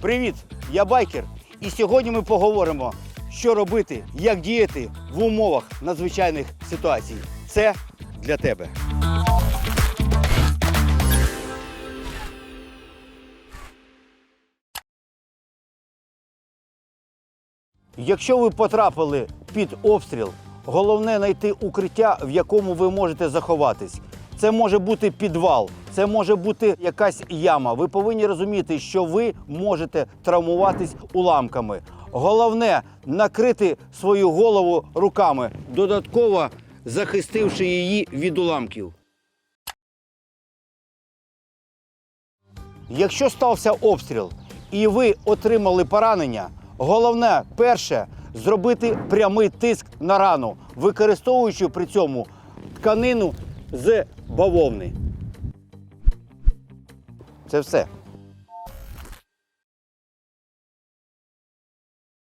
Привіт! Я байкер. І сьогодні ми поговоримо, що робити, як діяти в умовах надзвичайних ситуацій. Це для тебе. Якщо ви потрапили під обстріл, головне знайти укриття, в якому ви можете заховатись. Це може бути підвал, це може бути якась яма. Ви повинні розуміти, що ви можете травмуватись уламками. Головне накрити свою голову руками, додатково захистивши її від уламків. Якщо стався обстріл і ви отримали поранення, головне перше зробити прямий тиск на рану, використовуючи при цьому тканину з бавовни. Це все.